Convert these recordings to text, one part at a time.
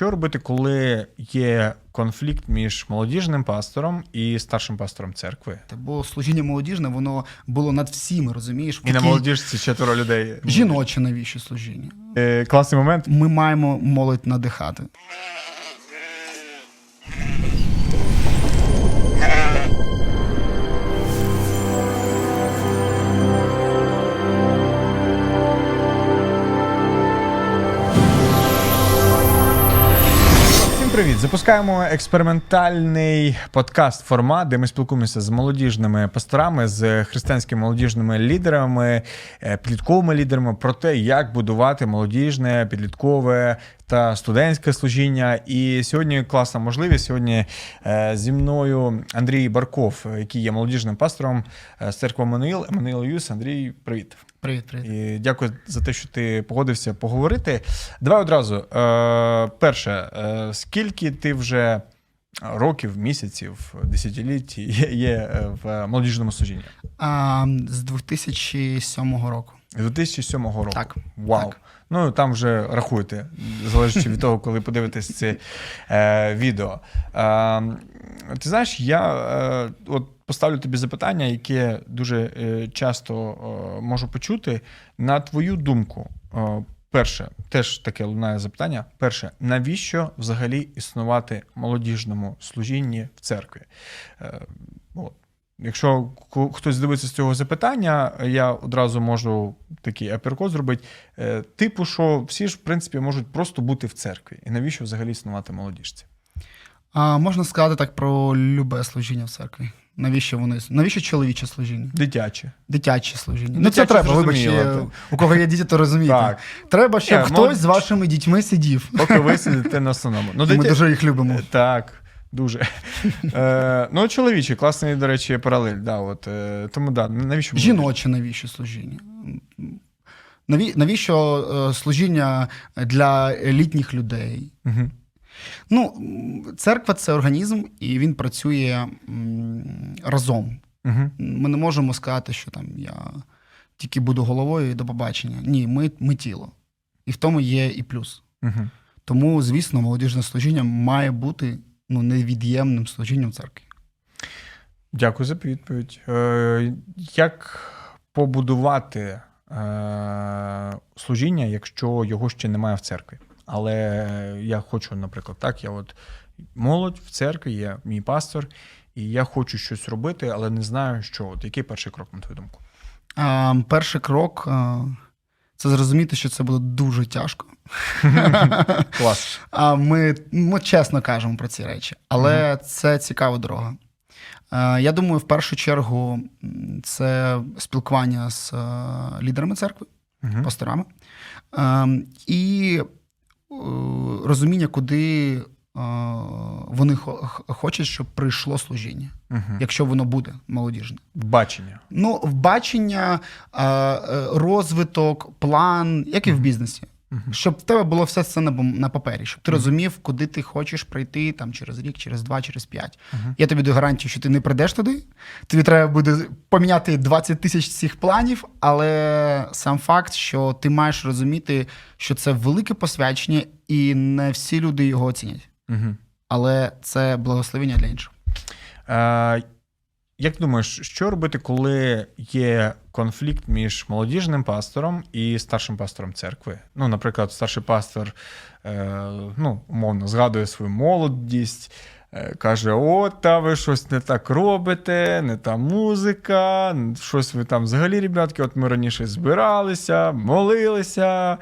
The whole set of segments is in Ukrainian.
що робити, коли є конфлікт між молодіжним пастором і старшим пастором церкви? Бо служіння молодіжне, воно було над всім, розумієш? І на молодіжці четверо людей. Жіноче навіщо служіння? Е, класний момент. Ми маємо молодь надихати. Привіт! Запускаємо експериментальний подкаст формат, де ми спілкуємося з молодіжними пасторами, з християнськими молодіжними лідерами, е, підлітковими лідерами про те, як будувати молодіжне, підліткове та студентське служіння. І сьогодні класна можливість. Сьогодні е, зі мною Андрій Барков, який є молодіжним пастором е, з церкви Еммануїл. Еммануїл Юс. Андрій, привіт. Привіт, привіт. І дякую за те, що ти погодився поговорити. Давай одразу. Е, перше, е, скільки ти вже років, місяців, десятиліть є, є е, в молодіжному служінні? А, з 2007 року. З 2007 року. Так. Вау. Так. Ну там вже рахуйте, залежить від того, коли подивитесь це е, відео. Е, ти знаєш, я е, от поставлю тобі запитання, яке дуже е, часто е, можу почути. На твою думку, е, перше, теж таке лунає запитання. Перше, навіщо взагалі існувати молодіжному служінні в церкві? Якщо хтось дивиться з цього запитання, я одразу можу такий аперкод зробити. Типу, що всі ж, в принципі, можуть просто бути в церкві. І навіщо взагалі існувати молодіжці? А, можна сказати так про любе служіння в церкві. Навіщо вони навіщо чоловіче служіння? Дитяче. Дитяче служіння. ну це треба, вибач, зрозуміло, є- так. у кого є діти, то розумієте. Так. Треба, щоб Ні, хтось молодь- з вашими дітьми сидів. Поки ви сидите на основному. Ну, Ми дуже їх любимо. Е, Так, дуже. Е, ну, чоловічий, класний, до речі, паралель. Да, от, е, тому да, навіщо? Жіноче навіщо служіння? Наві- Навіщо е, служіння для літніх людей? Мгм. Ну, церква це організм, і він працює разом. Мгм. Ми не можемо сказати, що там я тільки буду головою і до побачення. Ні, ми, ми тіло. І в тому є і плюс. Мгм. Тому, звісно, молодіжне служіння має бути ну, невід'ємним служінням церкви. Дякую за відповідь. Е, як побудувати е, служіння, якщо його ще немає в церкві? Але я хочу, наприклад, так, я от молодь в церкві, є мій пастор, і я хочу щось робити, але не знаю, що. От який перший крок, на твою думку? А, перший крок це зрозуміти, що це буде дуже тяжко. Клас. А ми, ми чесно кажемо про ці речі, але це цікава дорога. Я думаю, в першу чергу це спілкування з лідерами церкви, Мгм. пасторами, і розуміння, куди е, вони хо- хочуть, щоб прийшло служіння, угу. якщо воно буде молодіжне. Бачення. Ну, бачення, е, е, розвиток, план, як і в бізнесі. Мгм. Щоб в тебе було все це на, на папері, щоб ти розумів, куди ти хочеш прийти там через рік, через два, через п'ять. Мгм. Я тобі даю гарантію, що ти не прийдеш туди. Тобі треба буде поміняти 20 тисяч цих планів, але сам факт, що ти маєш розуміти, що це велике посвячення, і не всі люди його оцінять. Мгм. Але це благословення для інших. Е, як думаєш, що робити, коли є конфлікт між молодіжним пастором і старшим пастором церкви? Ну, наприклад, старший пастор е, ну, умовно згадує свою молодість, е, каже: О, та ви щось не так робите, не та музика, щось ви там взагалі, ребятки, от ми раніше збиралися, молилися.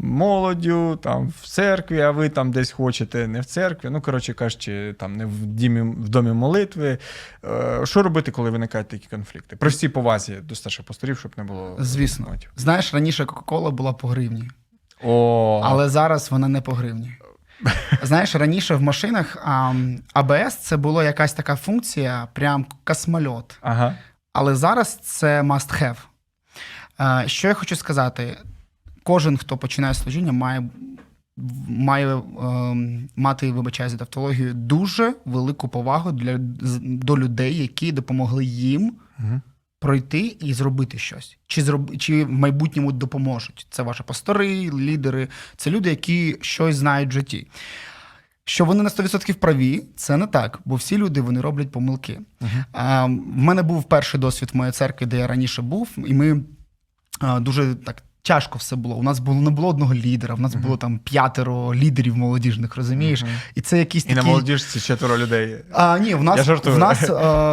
Молоддю там в церкві, а ви там десь хочете не в церкві. Ну, коротше кажучи, там не в дімі, в домі молитви. Е, що робити, коли виникають такі конфлікти? При всій повазі до старших пасторів, щоб не було. Звісно. мотів. Знаєш, раніше Кока-Кола була по гривні. О, Але зараз вона не по гривні. Знаєш, раніше в машинах а, АБС це була якась така функція, прям космольот. Ага. Але зараз це must have. Е, Що я хочу сказати? Кожен, хто починає служіння, має, має ем, мати, вибачаю за тавтологію, дуже велику повагу для, до людей, які допомогли їм Угу. пройти і зробити щось. Чи, зроб... чи в майбутньому допоможуть. Це ваші пастори, лідери, це люди, які щось знають в житті. Що вони на 100% праві, це не так, бо всі люди вони роблять помилки. А, в мене був перший досвід в моїй церкві, де я раніше був, і ми а, дуже так. Тяжко все було. У нас було не було одного лідера, в нас було там п'ятеро лідерів молодіжних, розумієш? І це якісь І на молодіжці четверо людей. А, ні, в нас, Я в нас е,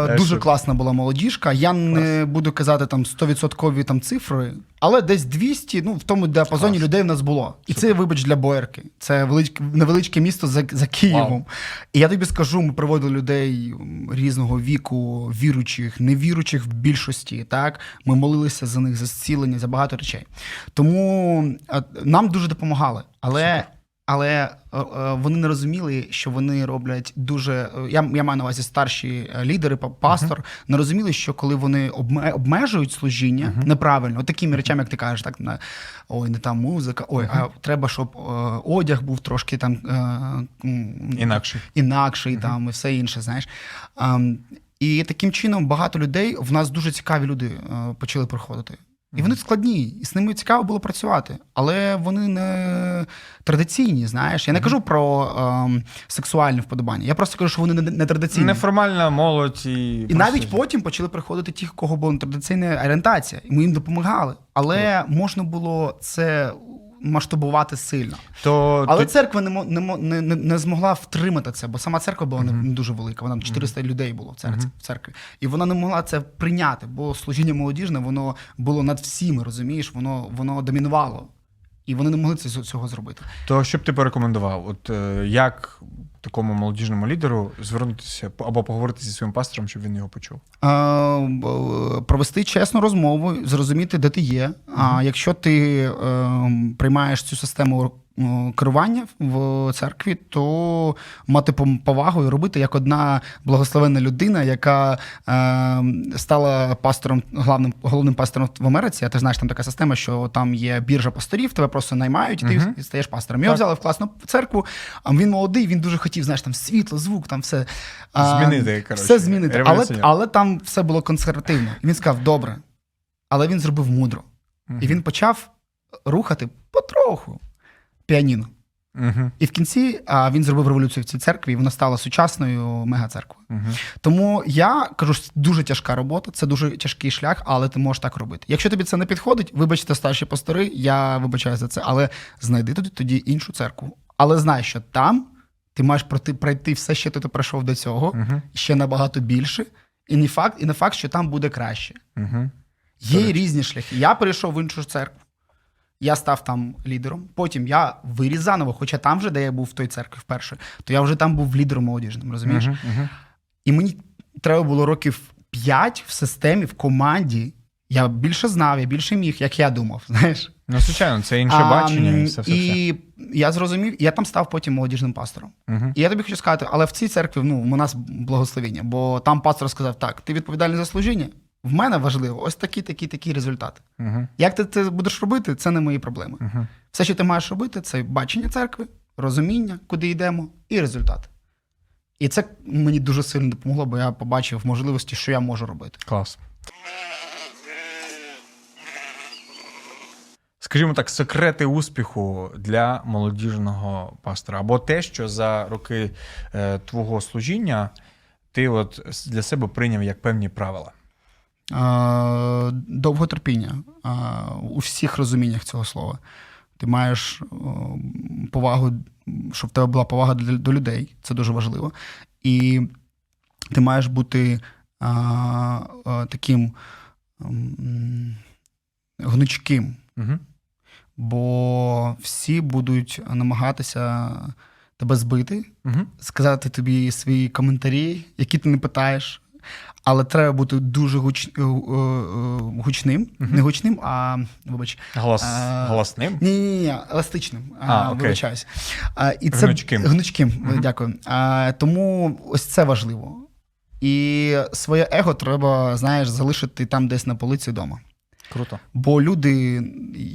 Я дуже класна була молодіжка. Я не буду казати там 100% там цифри, але десь 200, ну в тому діапазоні Клас. людей в нас було. І це, вибач, для Боярки. Це величке, невеличке місто за, за Києвом. Вау. І я тобі скажу, ми приводили людей різного віку, віруючих, невіруючих в більшості. Так, ми молилися за них, за зцілення, за багато речей. Тому нам дуже допомагали. Але. Але е, е, вони не розуміли, що вони роблять дуже. е, Я, я маю на увазі старші лідери, па- пастор, не розуміли, що коли вони обмежують служіння неправильно, от такими речами, як ти кажеш, так на ой, не там музика, ой, а треба, щоб е, одяг був трошки там е, м, Інакше. інакший, там і все інше, знаєш. Ем, і таким чином багато людей в нас дуже цікаві люди почали приходити. І вони складні, і з ними цікаво було працювати, але вони не традиційні. Знаєш, я не кажу про ем, сексуальне вподобання. Я просто кажу, що вони не, не традиційні. Неформальна молодь і. І навіть потім почали приходити ті, у кого була традиційна орієнтація, і ми їм допомагали. Але можна було це масштабувати сильно. То Але ти- церква не, не, не, не, змогла втримати це, бо сама церква була не, не дуже велика. Вона 400 людей було в церкві, в церкві. І вона не могла це прийняти, бо служіння молодіжне воно було над всіми, розумієш, воно, воно домінувало. І вони не могли цього зробити. То що б ти порекомендував? От е, як такому молодіжному лідеру звернутися або поговорити зі своїм пастором, щоб він його почув? А, провести чесну розмову, зрозуміти, де ти є. А якщо ти е, приймаєш цю систему керування в церкві, то мати повагу і робити як одна благословенна людина, яка е, стала пастором, главним головним пастором в Америці. А ти знаєш, там така система, що там є біржа пасторів, тебе просто наймають, і ти Мгм. стаєш пастором. Його Так. взяли в класну церкву. А він молодий, він дуже хотів, знаєш, там світло, звук, там все. А, Змінити, коротше, Все змінити. Але, але там все було консервативно. І він сказав: добре. Але він зробив мудро. І він почав рухати потроху піаніно. Угу. І в кінці а, він зробив революцію в цій церкві, і вона стала сучасною мегацерквою. Угу. Тому я кажу, що це дуже тяжка робота, це дуже тяжкий шлях, але ти можеш так робити. Якщо тобі це не підходить, вибачте, старші пастори, я вибачаю за це, але знайди тоді, тоді іншу церкву. Але знай, що там ти маєш пройти, пройти все, що ти пройшов до цього, Угу. ще набагато більше, і не факт, і не факт, що там буде краще. Угу. Є До різні шляхи. Я перейшов в іншу церкву. Я став там лідером. Потім я виріс заново, хоча там вже, де я був в той церкві вперше, то я вже там був лідером молодіжним, розумієш? Угу. І мені треба було років 5 в системі, в команді. Я більше знав, я більше міг, як я думав. Знаєш? Ну, звичайно, це інше А, бачення і все. все. І я зрозумів, я там став потім молодіжним пастором. Угу. І я тобі хочу сказати, але в цій церкві ну, у нас благословення, бо там пастор сказав: так, ти відповідальний за служіння. В мене важливо ось такі, такі, такі результати. Угу. Як ти це будеш робити, це не мої проблеми. Угу. Все, що ти маєш робити, це бачення церкви, розуміння, куди йдемо, і результати. І це мені дуже сильно допомогло, бо я побачив можливості, що я можу робити. Клас. Скажімо так, секрети успіху для молодіжного пастора, або те, що за роки е, твого служіння ти от для себе прийняв як певні правила. Довготерпіння у всіх розуміннях цього слова. Ти маєш повагу, щоб в тебе була повага до, людей, це дуже важливо. І ти маєш бути таким гнучким. Угу. бо всі будуть намагатися тебе збити, Угу. сказати тобі свої коментарі, які ти не питаєш. Але треба бути дуже гуч... е, е, е, гучним, не гучним, а вибач. Голос... А, Голосним. Ні, ні, ні, еластичним. А, окей. Вибачаюсь. А, і це... Гнучким. Гнучким, Мгм. дякую. А, тому ось це важливо. І своє его треба, знаєш, залишити там десь на полиці вдома. Круто. Бо люди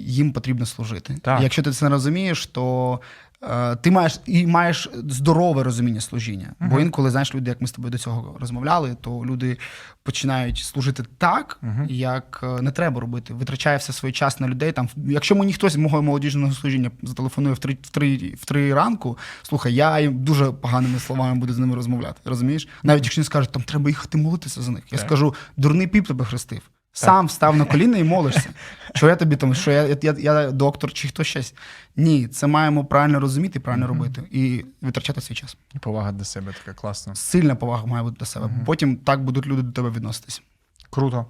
їм потрібно служити. Так. І якщо ти це не розумієш, то е, ти маєш і маєш здорове розуміння служіння. Бо інколи, знаєш, люди, як ми з тобою до цього розмовляли, то люди починають служити так, Мгм. як е, не треба робити. Витрачає все свій час на людей. Там, якщо мені хтось з мого молодіжного служіння зателефонує в три, в три, в три ранку, слухай, я їм дуже поганими словами буду з ними розмовляти. Розумієш? Навіть якщо вони скажуть, там треба їхати молитися за них. Я Так. скажу, дурний піп тебе хрестив. Сам встав на коліна і молишся. Що я тобі там, що я, я, я, доктор чи хто щось. Ні, це маємо правильно розуміти і правильно робити. І витрачати свій час. І повага до себе така класна. Сильна повага має бути до себе. Потім так будуть люди до тебе відноситись. Круто.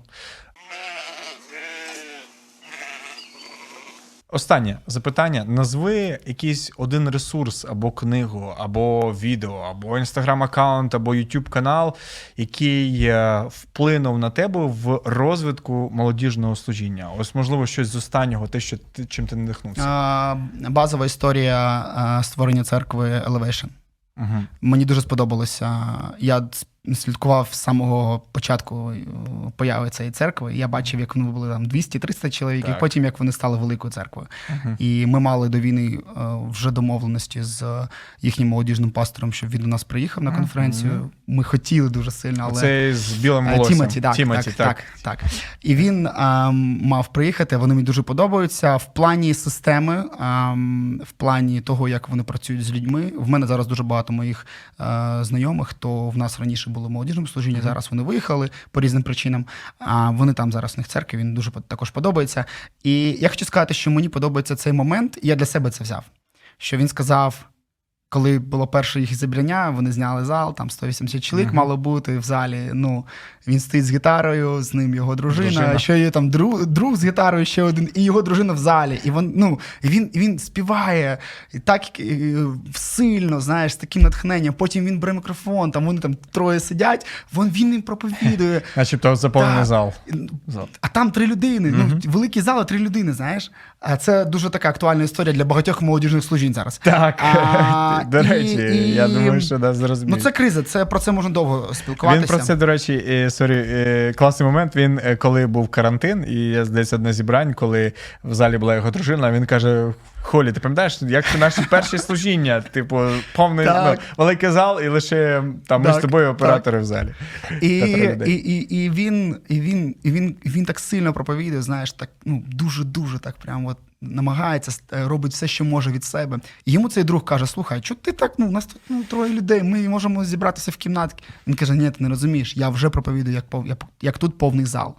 Останнє запитання. Назви якийсь один ресурс або книгу, або відео, або інстаграм-аккаунт, або YouTube канал, який е, вплинув на тебе в розвитку молодіжного служіння. Ось, можливо, щось з останнього, те, що ти чим ти надихнувся. А, базова історія а, створення церкви Elevation. Угу. Мені дуже сподобалося. Я слідкував з самого початку е, появи цієї церкви. Я бачив, як вони були там 200-300 чоловік, Так. і потім як вони стали великою церквою. Угу. І ми мали до війни е, вже домовленості з їхнім молодіжним пастором, щоб він до нас приїхав на конференцію. Ми хотіли дуже сильно, але Це з білим Е, волоссям. Тімоті, так, Тімоті, так, так, так. І він ем, мав приїхати. Вони мені дуже подобаються. В плані системи, ем, в плані того, як вони працюють з людьми. В мене зараз дуже багато моїх е, знайомих, хто в нас раніше було в молодіжному служінні. Зараз вони виїхали по різним причинам. А вони там зараз в них церкві. Він дуже також подобається. І я хочу сказати, що мені подобається цей момент. і Я для себе це взяв. Що він сказав. Коли було перше їх зібрання, вони зняли зал, там 180 чоловік Мгм. мало бути в залі. Ну, він стоїть з гітарою, з ним його дружина, Дружина. ще є там друг, друг з гітарою, ще один, і його дружина в залі. І він, ну, і він, він співає і так е, сильно, знаєш, з таким натхненням. Потім він бере мікрофон, там вони там троє сидять, він, він їм проповідує. Начебто заповнений зал. Зал. А там три людини. Ну, великий зал, а три людини, знаєш. А це дуже така актуальна історія для багатьох молодіжних служінь зараз. Так, А, до і- речі, і- я думаю, що да, зрозумію. Ну, це криза, це про це можна довго спілкуватися. Він про це, до речі, е, сорі, е, класний момент. Він е, коли був карантин, і я десь одне зібрань, коли в залі була його дружина, він каже: Холі, ти пам'ятаєш, як це наші перші служіння? Типу, повний Так. ну, великий зал, і лише там ми Так, з тобою оператори в залі. І, людей. і, і, і, він, і, він, і, він, і він так сильно проповідує, знаєш, так ну, дуже-дуже так прям от намагається, е, робить все, що може від себе. І йому цей друг каже: слухай, чого ти так? Ну, у нас тут ну, троє людей, ми можемо зібратися в кімнатки. Він каже: Ні, ти не розумієш, я вже проповідую, як, як, як тут повний зал.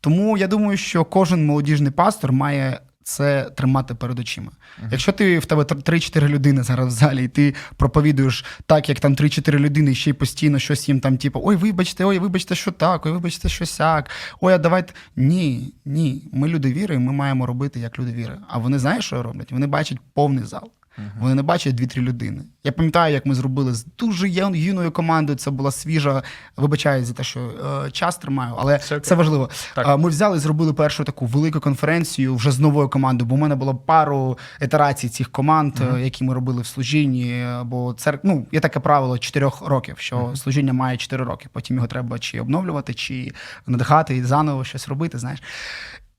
Тому я думаю, що кожен молодіжний пастор має. Це тримати перед очима. Якщо ти в тебе тр- 3-4 людини зараз в залі, і ти проповідуєш так, як там 3-4 людини, і ще й постійно щось їм там, типу, ой, вибачте, ой, вибачте, що так, ой, вибачте, що сяк, ой, а давайте. Ні, ні. Ми люди віри, і ми маємо робити як люди віри. А вони знають, що роблять? Вони бачать повний зал. Вони не бачать дві-три людини. Я пам'ятаю, як ми зробили з дуже юною командою. Це була свіжа. Вибачаю за те, що е, час тримаю, але Все це важливо. Так. Ми взяли і зробили першу таку велику конференцію вже з новою командою, бо в мене було пару ітерацій цих команд, е, які ми робили в служінні. е, Бо церк... ну, є таке правило 4 років, що служіння має 4 роки. Потім його треба чи обновлювати, чи надихати і заново щось робити. Знаєш.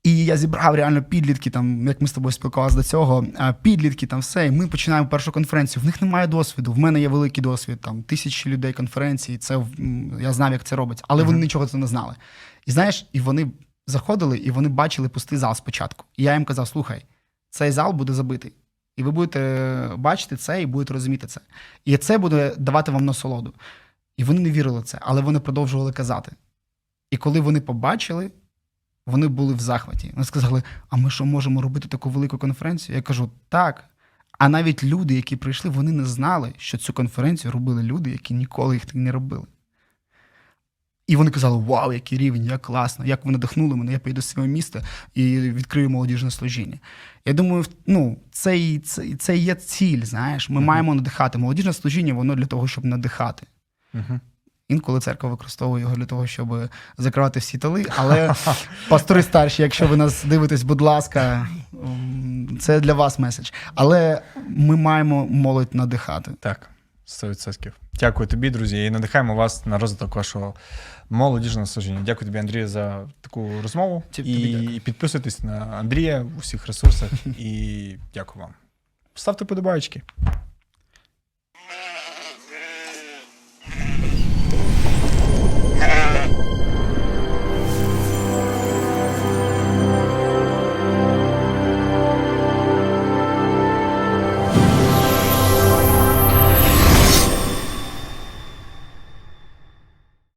І я зібрав реально підлітки, там, як ми з тобою спілкувалися до цього, підлітки, там все. І ми починаємо першу конференцію. В них немає досвіду. В мене є великий досвід, там тисячі людей конференції. Це я знав, як це робиться, але вони нічого це не знали. І знаєш, і вони заходили, і вони бачили пустий зал спочатку. І я їм казав: слухай, цей зал буде забитий. І ви будете бачити це і будете розуміти це. І це буде давати вам насолоду. І вони не вірили в це, але вони продовжували казати. І коли вони побачили, вони були в захваті. Вони сказали: а ми що можемо робити таку велику конференцію? Я кажу, так. А навіть люди, які прийшли, вони не знали, що цю конференцію робили люди, які ніколи їх не робили. І вони казали: Вау, який рівень, як класно, як ви надихнули мене, я поїду з свого міста і відкрию молодіжне служіння. Я думаю, ну, це, і- це, це є ціль, знаєш. Ми маємо надихати. Молодіжне служіння, воно для того, щоб надихати. Мгм. Інколи церква використовує його для того, щоб закривати всі тали. Але пастори старші, якщо ви нас дивитесь, будь ласка, це для вас меседж. Але ми маємо молодь надихати. Так, 100%. Дякую тобі, друзі, і надихаємо вас на розвиток вашого молодіжного служіння. Дякую тобі, Андрію, за таку розмову. Тобі дякую. І підписуйтесь на Андрія у всіх ресурсах. І дякую вам. ставте подобаєчки.